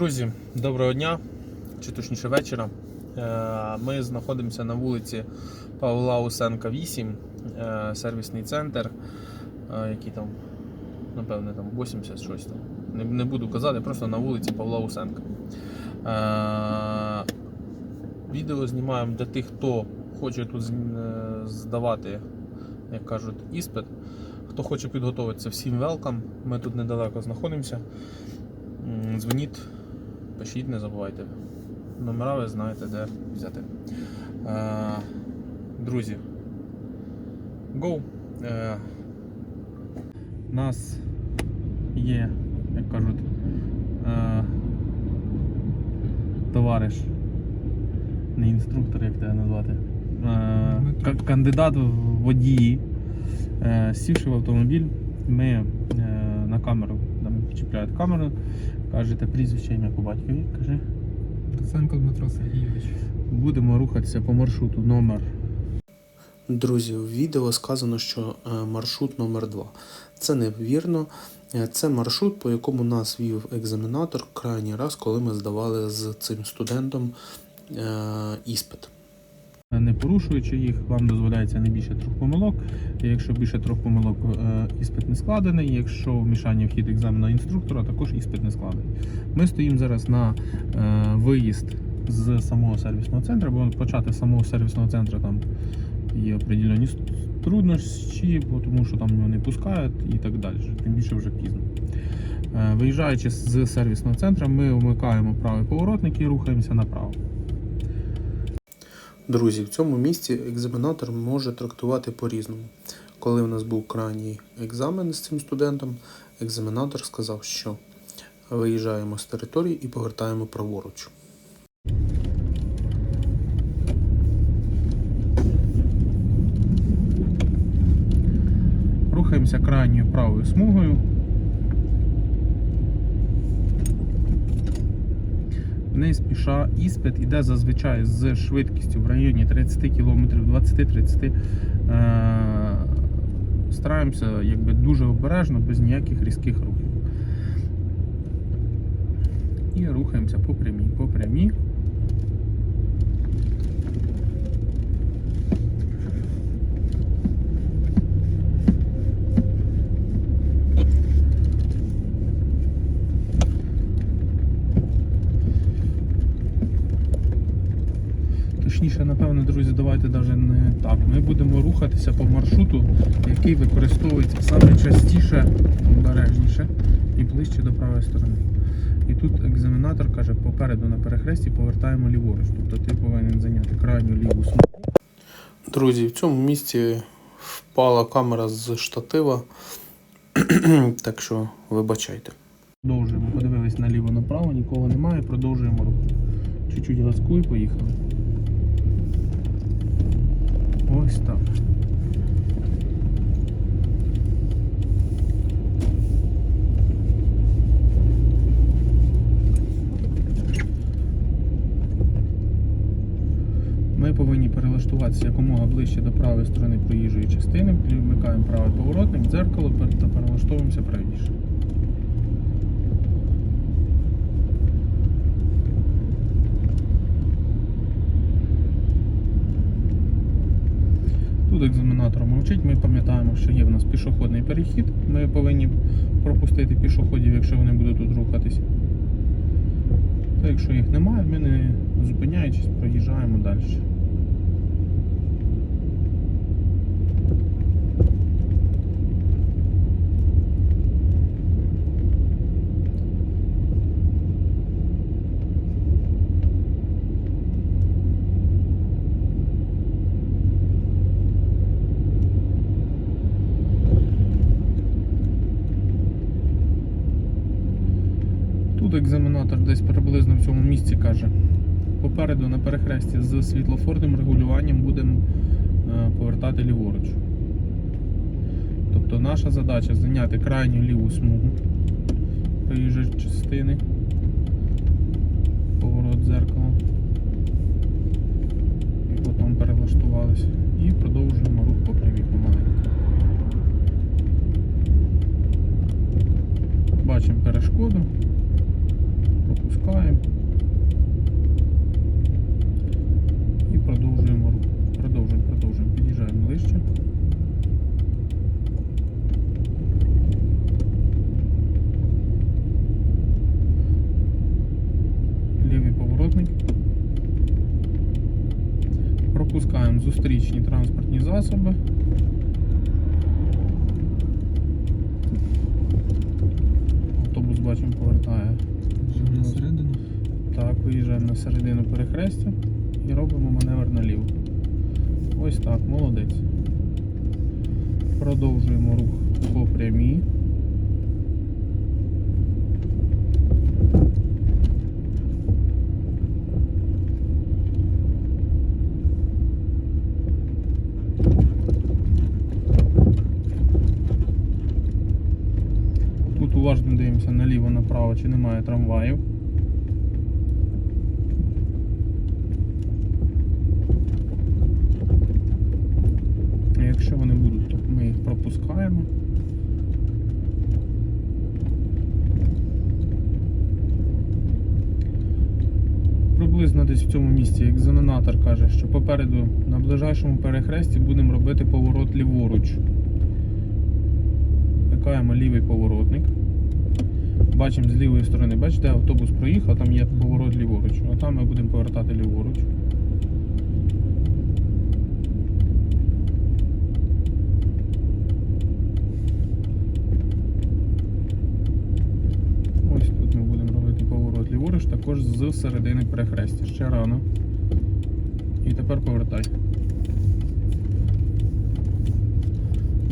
Друзі, доброго дня, чи точніше вечора. Е, Ми знаходимося на вулиці Павла Усенка, 8, е, сервісний центр, е, який там, напевне, там 80 щось там. Не, буду казати, просто на вулиці Павла Усенка. Відео знімаємо для тих, хто хоче тут здавати, як кажуть, іспит. Хто хоче підготуватися, всім велкам. Ми тут недалеко знаходимося. Дзвоніть, пишіть, не забувайте. Номера ви знаєте, де взяти. Е, друзі, go! Е, у нас є, як кажуть, е, товариш, не інструктор, як тебе назвати. Е, кандидат в водії. Е, сівши в автомобіль, ми е, на камеру, там чіпляють камеру, кажете прізвище ім'я по батькові, кажи. Доценко Дмитро Сергійович. Будемо рухатися по маршруту номер. Друзі, в відео сказано, що е, маршрут номер 2 Це невірно. Е, Це маршрут, по якому нас вів екзаменатор крайній раз, коли ми здавали з цим студентом е, іспит. Не порушуючи їх, вам дозволяється не більше трьох помилок. Якщо більше трьох помилок, е, іспит не складений. Якщо вмішання в хід екзамену інструктора, також іспит не складений. Ми стоїмо зараз на е, виїзд з самого сервісного центру, бо почати з самого сервісного центру там є определені труднощі, тому що там його не пускають і так далі. Тим більше вже пізно. Е, Виїжджаючи з сервісного центру, ми вмикаємо правий поворотник і рухаємося направо. Друзі, в цьому місці екзаменатор може трактувати по-різному. Коли в нас був крайній екзамен з цим студентом, екзаменатор сказав, що виїжджаємо з території і повертаємо праворуч. Рухаємося крайньою правою смугою. Не спіша іспит іде зазвичай з швидкістю в районі 30 км 20-30. Е, Стараємося якби дуже обережно, без ніяких різких рухів. І рухаємося по прямій, по прямій. Точніше, напевно, друзі, давайте навіть не так. Ми будемо рухатися по маршруту, який використовується саме частіше, обережніше і ближче до правої сторони. І тут екзаменатор каже, попереду на перехресті повертаємо ліворуч. Тобто ти повинен зайняти крайню ліву смугу. Друзі, в цьому місці впала камера з штатива, так що вибачайте. Продовжуємо, подивились наліво направо, нікого немає, продовжуємо рух. Чуть-чуть газку і поїхали. Ось так. Ми повинні перелаштуватися якомога ближче до правої сторони проїжджої частини, вмикаємо правий поворотник, дзеркало та перелаштовуємося правіше. Тут екзаменатор мовчить, ми пам'ятаємо, що є в нас пішохідний перехід. Ми повинні пропустити пішоходів, якщо вони будуть тут рухатись. Та якщо їх немає, ми не зупиняючись, проїжджаємо далі. Тут екзаменатор десь приблизно в цьому місці каже. Попереду на перехресті з світлофорним регулюванням будемо е, повертати ліворуч. Тобто наша задача зайняти крайню ліву смугу проїжджої частини, поворот дзеркала. І потім перелаштувалися. І продовжуємо рух по прямій помаленьку. Бачимо перешкоду. Пропускаємо. І продовжуємо рух. Продовжуємо, продовжуємо. Під'їжджаємо ближче. Лівий поворотник. Пропускаємо зустрічні транспортні засоби. Автобус бачимо повертає. Вже на середину. Так, виїжджаємо на середину перехрестя і робимо маневр наліво. Ось так, молодець. Продовжуємо рух по прямій. Тут уважно дивимося наліво, направо, чи немає трамваїв. А Якщо вони будуть, то ми їх пропускаємо. Приблизно десь в цьому місці екзаменатор каже, що попереду на ближайшому перехресті будемо робити поворот ліворуч. Вмикаємо лівий поворотник. Бачимо з лівої сторони, бачите, автобус проїхав, там є поворот ліворуч, а там ми будемо повертати ліворуч. Ось тут ми будемо робити поворот ліворуч, також з середини перехрестя. Ще рано. І тепер повертай.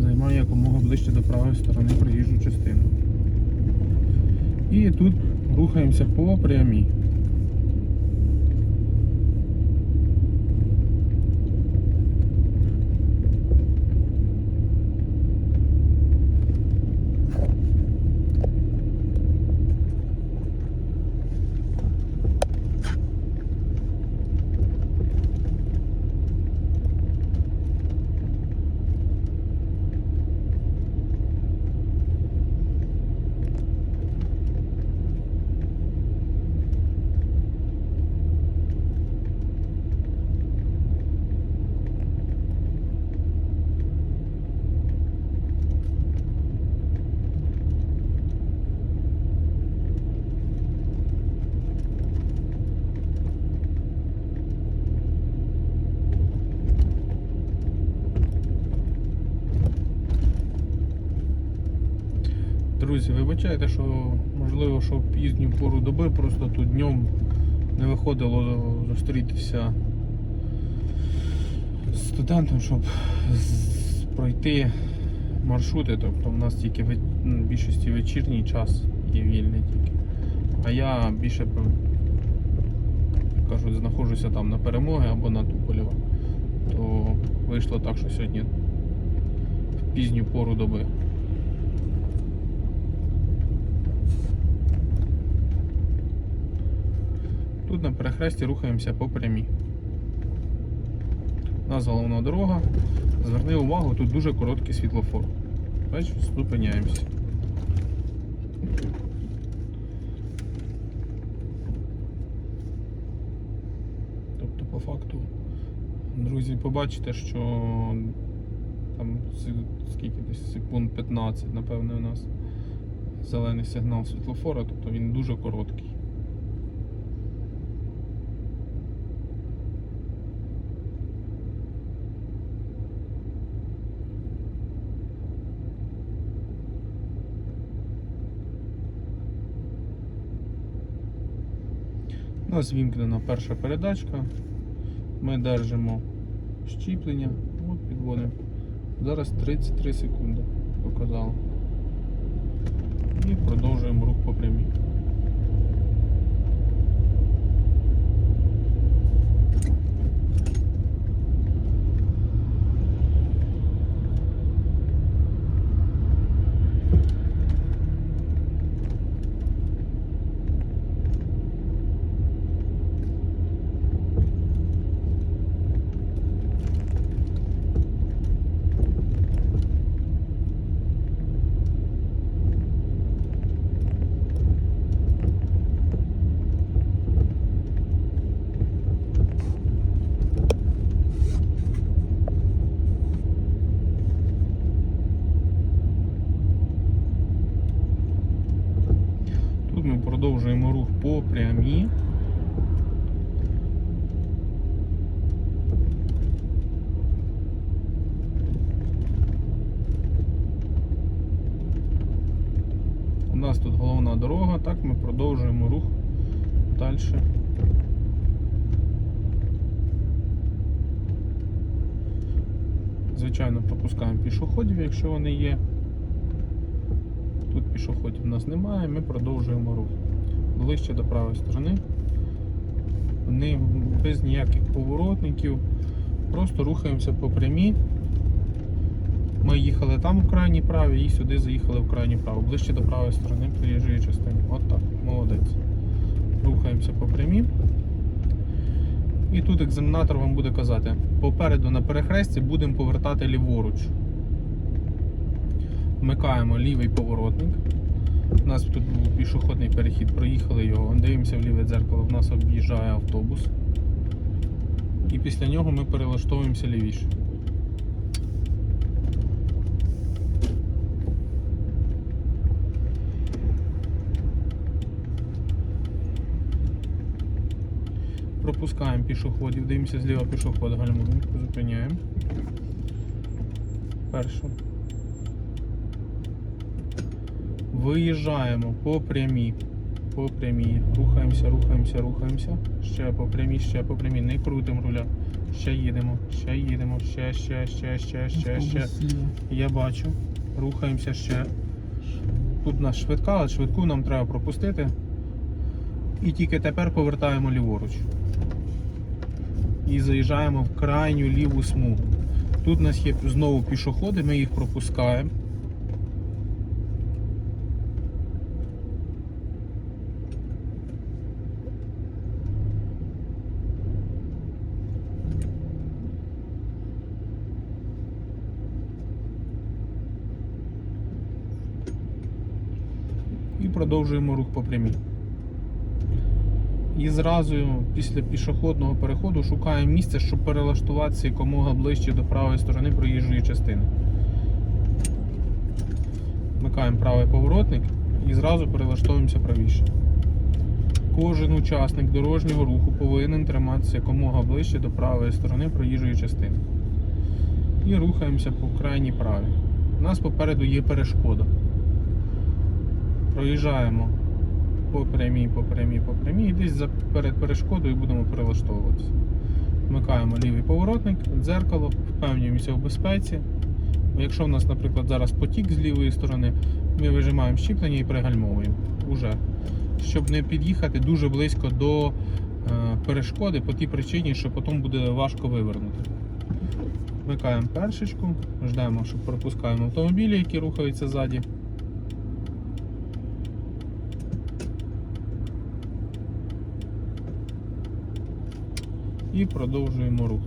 Займай якомога ближче до правої сторони проїжджу частину. І тут рухаємося по прямій. Друзі, вибачайте, що можливо, що в пізню пору доби просто тут днем не виходило зустрітися з студентом, щоб пройти маршрути. Тобто в нас тільки ну, в більшості вечірній час є вільний тільки. А я більше як знаходжуся там на перемоги або на Туполєва. То вийшло так, що сьогодні в пізню пору доби. Тут на перехресті рухаємося по прямій. У нас головна дорога. Зверни увагу, тут дуже короткий світлофор. Бачиш, зупиняємося. Тобто, по факту, друзі, побачите, що там скільки десь секунд 15, напевне, у нас зелений сигнал світлофора, тобто він дуже короткий. У нас вімкнена перша передачка. Ми держимо щіплення, от підводимо. Зараз 33 секунди показало. І продовжуємо рух по прямій. У нас тут головна дорога, так ми продовжуємо рух далі. Звичайно, пропускаємо пішоходів, якщо вони є. Тут пішоходів у нас немає, ми продовжуємо рух. Ближче до правої сторони. Не, без ніяких поворотників. Просто рухаємося по прямій. Ми їхали там в крайній правій і сюди заїхали в крайній праву. Ближче до правої сторони проїжджої частини. От так, молодець. Рухаємося по прямій. І тут екзаменатор вам буде казати, попереду на перехресті будемо повертати ліворуч. Вмикаємо лівий поворотник. У нас тут був пішохідний перехід, проїхали його, дивимося в ліве дзеркало, в нас об'їжджає автобус. І після нього ми перелаштовуємося лівіше. Пропускаємо пішоходів, дивимося зліва пішоход, гальмуємо, зупиняємо. Першу. Виїжджаємо по прямій. По прямій. Рухаємося, рухаємося, рухаємося. Ще по прямій, ще по прямій. Не крутимо руля. Ще їдемо, ще їдемо, ще, ще, ще, ще, ще, ще. Я бачу. Рухаємося ще. Тут у нас швидка, але швидку нам треба пропустити. І тільки тепер повертаємо ліворуч. І заїжджаємо в крайню ліву смугу. Тут у нас є знову пішоходи, ми їх пропускаємо. і продовжуємо рух по прямій. І зразу після пішохідного переходу шукаємо місце, щоб перелаштуватися якомога ближче до правої сторони проїжджої частини. Вмикаємо правий поворотник і зразу перелаштовуємося правіше. Кожен учасник дорожнього руху повинен триматися якомога ближче до правої сторони проїжджої частини. І рухаємося по крайній правій. У нас попереду є перешкода. Проїжджаємо по прямій, по прямій, по прямій, і десь перед перешкодою будемо перелаштовуватися. Вмикаємо лівий поворотник, дзеркало, впевнюємося в безпеці. Якщо в нас, наприклад, зараз потік з лівої сторони, ми вижимаємо щеплення і пригальмовуємо. Уже. Щоб не під'їхати дуже близько до е, перешкоди по тій причині, що потім буде важко вивернути. Вмикаємо першечку, ждемо, що пропускаємо автомобілі, які рухаються ззаді. І продовжуємо рух.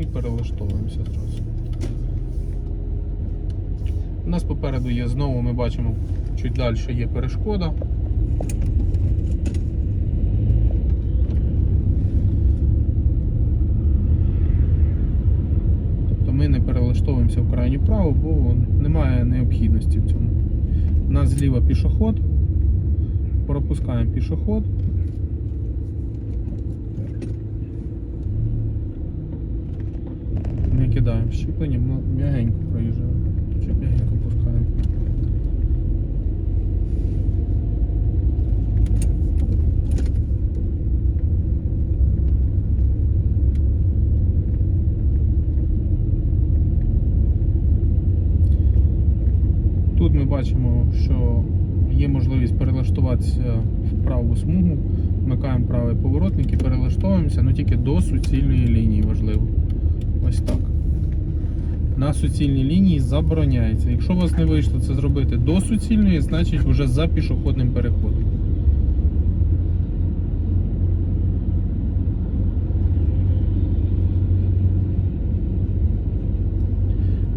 І перелаштовуємося зразу. У нас попереду є знову, ми бачимо, чуть далі є перешкода. Тобто ми не перелаштовуємося в крайню праву, бо немає необхідності в цьому. У нас зліва пішоход. Пропускаємо пішоход. Не кидаємо щеплення, м'ягенько проїжджаємо. Чи м'ягенько пускаємо. Тут ми бачимо, що є можливість перелаштуватися в праву смугу. Вмикаємо правий поворотник і перелаштовуємося, але тільки до суцільної лінії важливо. Ось так. На суцільній лінії забороняється. Якщо у вас не вийшло це зробити до суцільної, значить вже за пішохідним переходом.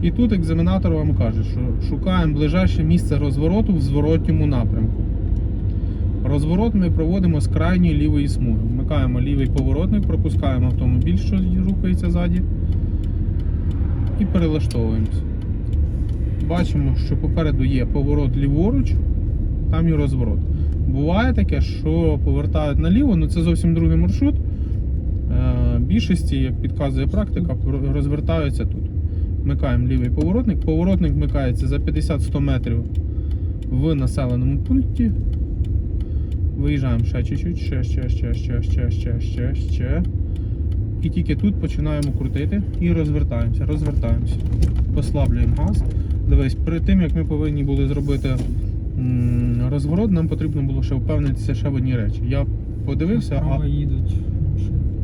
І тут екзаменатор вам каже, що шукаємо ближайше місце розвороту в зворотньому напрямку. Розворот ми проводимо з крайньої лівої смуги. Вмикаємо лівий поворотник, пропускаємо автомобіль, що рухається ззаді, і перелаштовуємося. Бачимо, що попереду є поворот ліворуч, там і розворот. Буває таке, що повертають наліво, ну це зовсім другий маршрут. Е, Більшості, як підказує практика, розвертаються тут. Вмикаємо лівий поворотник. Поворотник вмикається за 50-100 метрів в населеному пункті. Виїжджаємо ще чуть-чуть, ще, ще, ще, ще, ще, ще, ще, ще. І тільки тут починаємо крутити і розвертаємося, розвертаємося. Послаблюємо газ. Дивись, перед тим як ми повинні були зробити розворот, нам потрібно було ще впевнитися ще в одній речі. Я подивився, а їдуть.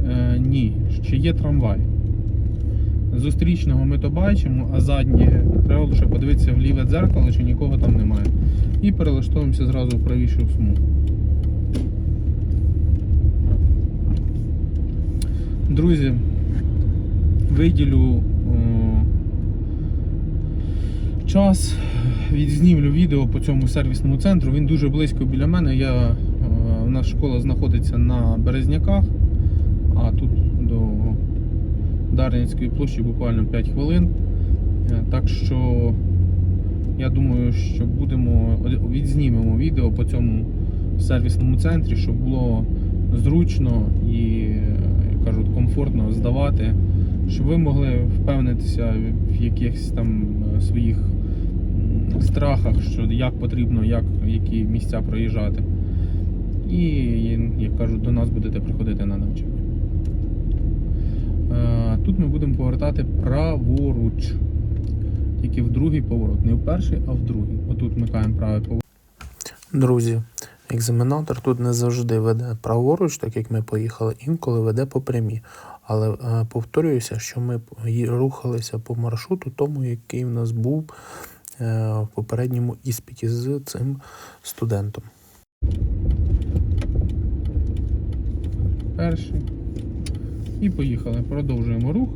Е, ні, ще є трамвай. Зустрічного ми то бачимо, а заднє треба лише подивитися в ліве дзеркало, чи нікого там немає. І перелаштовуємося зразу в правішу смугу. Друзі, виділю о, час, відзнімлю відео по цьому сервісному центру. Він дуже близько біля мене. Я, е, у нас школа знаходиться на Березняках, а тут до Дар'янської площі буквально 5 хвилин. Е, Так що я думаю, що будемо відзнімемо відео по цьому сервісному центрі, щоб було зручно і, е, кажуть, комфортно здавати, щоб ви могли впевнитися в якихось там е, своїх страхах, що як потрібно, як, які місця проїжджати. І, як кажуть, до нас будете приходити на навчання. Е, Тут ми будемо повертати праворуч. Тільки в другий поворот. Не в перший, а в другий. Отут вмикаємо правий поворот. Друзі, екзаменатор тут не завжди веде праворуч, так як ми поїхали, інколи веде по прямій. Але е, повторююся, що ми рухалися по маршруту, тому який в нас був е, в попередньому іспиті з цим студентом. Перший. І поїхали. Продовжуємо рух.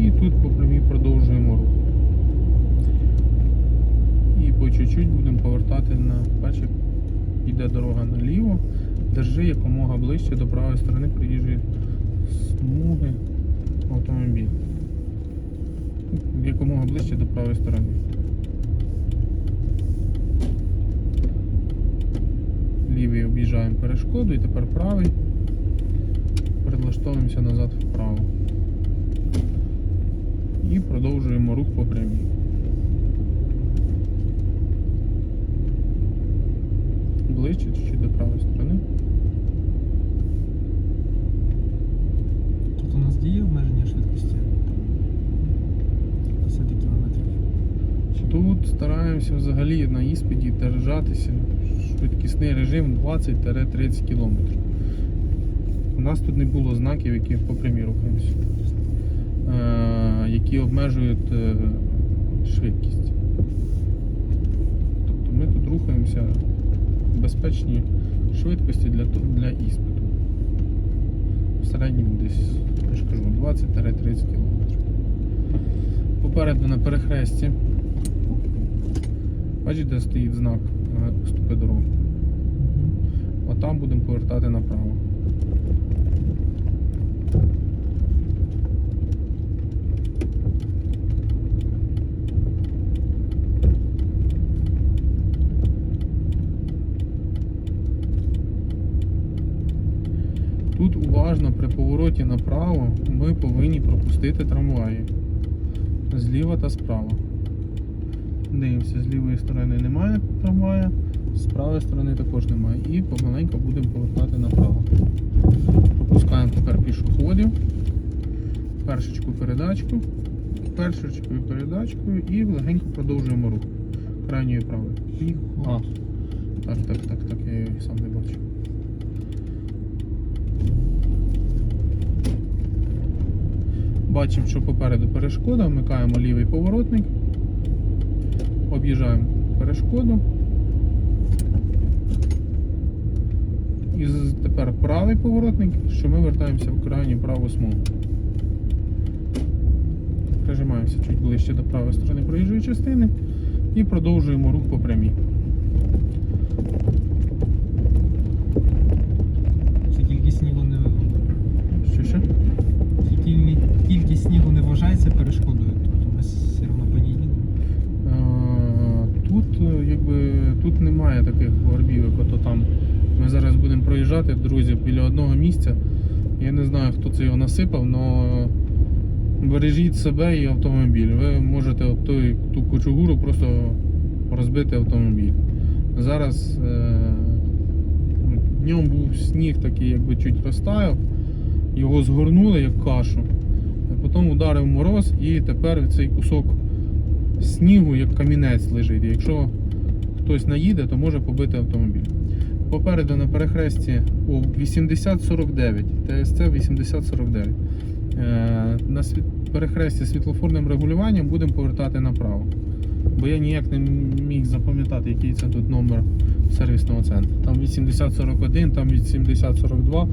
І тут по продовжуємо рух. І по чуть-чуть будемо повертати на бачиш, йде дорога наліво. Держи якомога ближче до правої сторони проїжджої смуги автомобіль. Якомога ближче до правої сторони. Лівий об'їжджаємо перешкоду і тепер правий. Перелаштовуємося назад вправо і продовжуємо рух по прямій. Ближче чуть-чуть до правої сторони. Тут у нас діє обмеження швидкості. 50 кілометрів. Тут стараємося взагалі на іспиті держатися. Швидкісний режим 20-30 км. У нас тут не було знаків, які по прямій рухаємося, які обмежують е, швидкість. Тобто ми тут рухаємося в безпечній швидкості для, для іспиту. В середньому десь, я ж кажу, 20-30 км. Попереду на перехресті. Бачите, де стоїть знак е, «Уступи дорогу. Отам будемо повертати направо. Тут уважно при повороті направо ми повинні пропустити трамваї зліва та справа. Дивимося, з лівої сторони немає трамвая, з правої сторони також немає. І помаленьку будемо повертати направо. Пропускаємо тепер пішоходів, першечку передачку, першечкою передачкою і легенько продовжуємо рух. Крайньою правою. І... А, так, так, так, так, я її сам не бачу. Бачимо, що попереду перешкода, вмикаємо лівий поворотник, об'їжджаємо перешкоду. І тепер правий поворотник, що ми вертаємося в крайню праву смугу. Прижимаємося чуть ближче до правої сторони проїжджої частини і продовжуємо рух по прямій. Насипав, але бережіть себе і автомобіль. Ви можете об ту кучугуру просто розбити автомобіль. Зараз е, днем був сніг такий, якби чуть розтаяв, його згорнули як кашу. А Потім ударив мороз і тепер цей кусок снігу як камінець лежить. Якщо хтось наїде, то може побити автомобіль. Попереду на перехресті о, 8049, ТСЦ 8049. Е, на перехресті світлофорним регулюванням будемо повертати направо. Бо я ніяк не міг запам'ятати, який це тут номер сервісного центру. Там 8041, там 8042.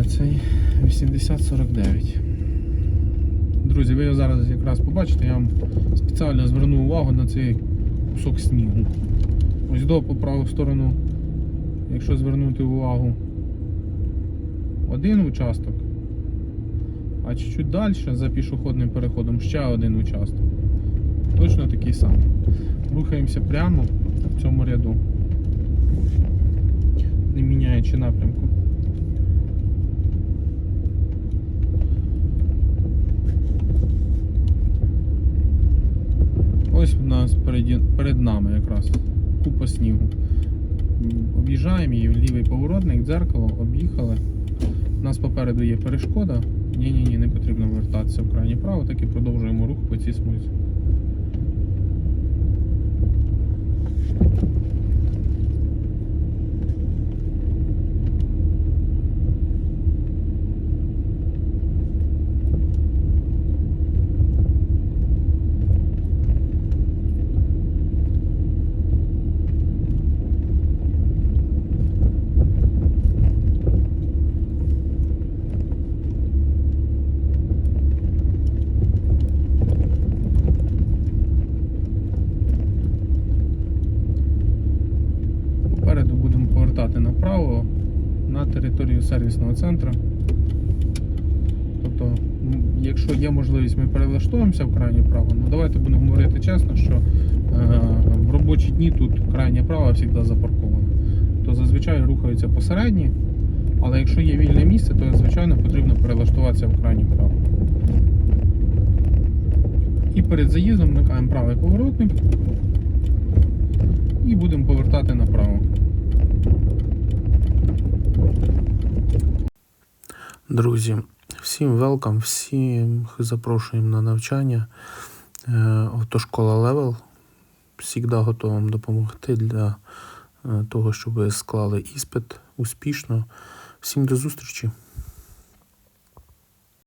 А цей 8049. Друзі, ви його зараз якраз побачите, я вам спеціально зверну увагу на цей кусок снігу. Ось до по праву сторону, якщо звернути увагу, один участок, а чуть-чуть далі за пішохідним переходом ще один участок. Точно такий самий. Рухаємося прямо в цьому ряду, не міняючи напрямку. Ось в нас перед нами якраз купа снігу. Об'їжджаємо її, лівий поворотник, дзеркало, об'їхали. У нас попереду є перешкода. Ні-ні, ні, не потрібно вертатися в крайнє право, так і продовжуємо рух по цій смузі. Попереду будемо повертати направо на територію сервісного центру. Тобто, м, якщо є можливість, ми перелаштуємося в крайнє право. Ну давайте будемо говорити чесно, що е, в робочі дні тут крайнє право завжди запарковане. То зазвичай рухаються посередні, але якщо є вільне місце, то звичайно потрібно перелаштуватися в крайнє право. І перед заїздом вмикаємо правий поворотник і будемо повертати направо. Друзі, всім велкам, всім запрошуємо на навчання. Е, Автошкола Левел завжди готова вам допомогти для е, того, щоб ви склали іспит успішно. Всім до зустрічі!